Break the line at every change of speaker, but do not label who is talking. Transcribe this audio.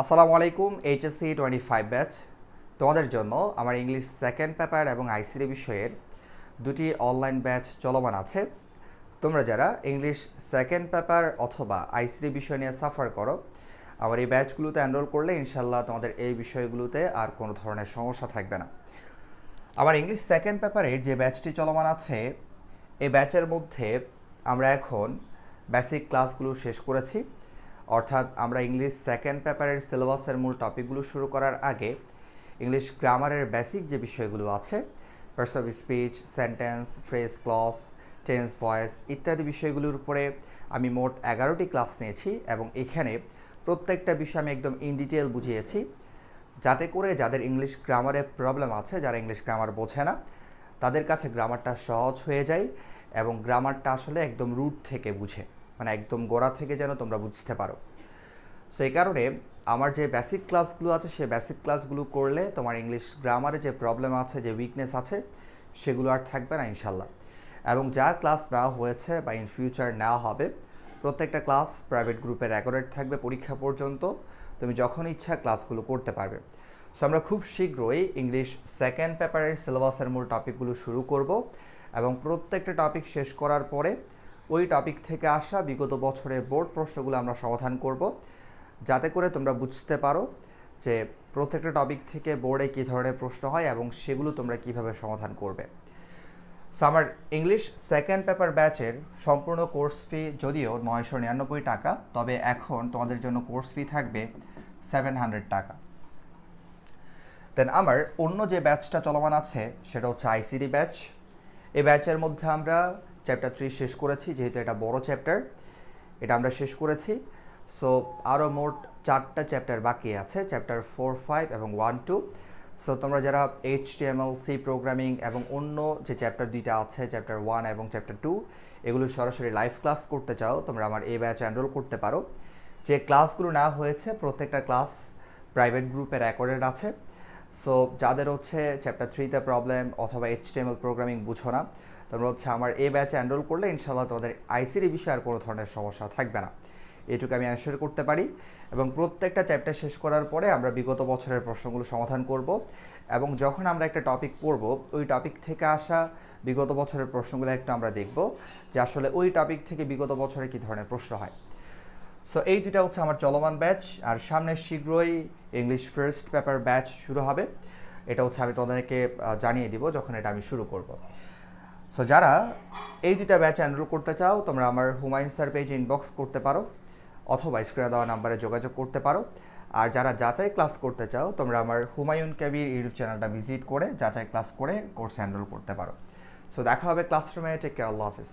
আসসালামু আলাইকুম HSC twenty five batch তোমাদের জন্য আমার ইংলিশ সেকেন্ড পেপার এবং আইসিডি বিষয়ের দুটি অনলাইন ব্যাচ চলমান আছে। তোমরা যারা ইংলিশ সেকেন্ড পেপার অথবা আইসিডি বিষয় নিয়ে সাফার করো, আমার এই ব্যাচগুলোতে এনরোল করলে ইনশাল্লাহ তোমাদের এই বিষয়গুলোতে আর কোনো ধরনের সমস্যা থাকবে না। আমার ইংলিশ সেকেন্ড পেপারের যে ব্যাচটি চলমান আছে, এই ব্যাচের মধ্যে আমরা এখন বেসিক ক্লাসগুলো শেষ করেছি। অর্থাৎ আমরা ইংলিশ সেকেন্ড পেপারের সিলেবাসের মূল টপিকগুলো শুরু করার আগে ইংলিশ গ্রামারের বেসিক যে বিষয়গুলো আছে parts of speech sentence phrase clause tense voice ইত্যাদি বিষয়গুলোর উপরে আমি মোট এগারোটি ক্লাস নিয়েছি এবং এখানে প্রত্যেকটা বিষয় আমি একদম ইন ডিটেল বুঝিয়েছি। যাতে করে যাদের ইংলিশ গ্রামারে প্রবলেম আছে, যারা ইংলিশ গ্রামার বোঝে না, তাদের কাছে গ্রামারটা সহজ হয়ে যায় এবং গ্রামারটা আসলে একদম রুট থেকে বুঝে। মানে একদম গোড়া থেকে যেন তোমরা বুঝতে পারো। সো এই কারণে আমার যে বেসিক ক্লাসগুলো আছে, সে বেসিক ক্লাসগুলো করলে তোমার ইংলিশ গ্রামারে যে প্রবলেম আছে, যে উইকনেস আছে, সেগুলো আর থাকবে না ইনশাল্লাহ এবং যা ক্লাস নেওয়া হয়েছে বা ইন ফিউচার নেওয়া হবে, প্রত্যেকটা ক্লাস প্রাইভেট গ্রুপে রেকর্ডেড থাকবে পরীক্ষা পর্যন্ত, তুমি যখন ইচ্ছা ক্লাসগুলো করতে পারবে। সো আমরা খুব শীঘ্রই ইংলিশ সেকেন্ড পেপারের সিলেবাসের মূল টপিকগুলো শুরু করব এবং প্রত্যেকটা টপিক শেষ করার পরে ওই টপিক থেকে আসা বিগত বছরের বোর্ড প্রশ্নগুলো আমরা সমাধান করব। যাতে করে তোমরা বুঝতে পারো যে প্রত্যেকটা টপিক থেকে বোর্ডে কী ধরনের প্রশ্ন হয় এবং সেগুলো তোমরা কীভাবে সমাধান করবে। সো আমার ইংলিশ সেকেন্ড পেপার ব্যাচের সম্পূর্ণ কোর্স ফি যদিও নয়শো নিরানব্বই টাকা, তবে এখন তোমাদের জন্য কোর্স ফি থাকবে সেভেন হান্ড্রেড টাকা। দেন আমার অন্য যে ব্যাচটা চলমান আছে, সেটা হচ্ছে আইসিডি ব্যাচ এই ব্যাচের মধ্যে আমরা চ্যাপ্টার থ্রি শেষ করেছি, যেহেতু এটা বড় চ্যাপ্টার এটা আমরা শেষ করেছি। সো আরও মোট চারটা চ্যাপ্টার বাকি আছে চ্যাপ্টার ফোর ফাইভ এবং ওয়ান টু সো তোমরা যারা এইচ সি প্রোগ্রামিং এবং অন্য যে চ্যাপ্টার দুইটা আছে চ্যাপ্টার ওয়ান এবং চ্যাপ্টার টু এগুলো সরাসরি লাইভ ক্লাস করতে চাও, তোমরা আমার এই ব্যাচে এনরোল করতে পারো। যে ক্লাসগুলো নেওয়া হয়েছে, প্রত্যেকটা ক্লাস প্রাইভেট গ্রুপে রেকর্ডেড আছে। সো যাদের হচ্ছে চ্যাপ্টার থ্রিতে প্রবলেম অথবা এইচ প্রোগ্রামিং বুঝো না তোমরা হচ্ছে আমার এই ব্যাচে এনরোল করলে ইনশাল্লাহ তোমাদের আইসিডি বিষয়ে আর কোনো ধরনের সমস্যা থাকবে না। এটুকু আমি অ্যান্সার করতে পারি এবং প্রত্যেকটা চ্যাপ্টার শেষ করার পরে আমরা বিগত বছরের প্রশ্নগুলো সমাধান করব এবং যখন আমরা একটা টপিক পড়ব, ওই টপিক থেকে আসা বিগত বছরের প্রশ্নগুলো একটু আমরা দেখব যে আসলে ওই টপিক থেকে বিগত বছরে কী ধরনের প্রশ্ন হয়। সো এই দুটা হচ্ছে আমার চলমান ব্যাচ আর সামনে শীঘ্রই ইংলিশ ফার্স্ট পেপার ব্যাচ শুরু হবে। এটা হচ্ছে আমি তোমাদেরকে জানিয়ে দিব যখন এটা আমি শুরু করব। সো যারা এই দুটা ব্যাচ এনরোল করতে চাও, তোমরা আমার হুমায়ুন স্যার পেজে ইনবক্স করতে পারো, অথবা স্ক্রিনে দেওয়া নাম্বারে যোগাযোগ করতে পারো। আর যারা যাচাই ক্লাস করতে চাও, তোমরা আমার হুমায়ুন কবির ইউটিউব চ্যানেলটা ভিজিট করে যাচাই ক্লাস করে কোর্স এনরোল করতে পারো। সো দেখা হবে ক্লাসরুমে টেক কেয়ার আল্লাহ হাফিজ।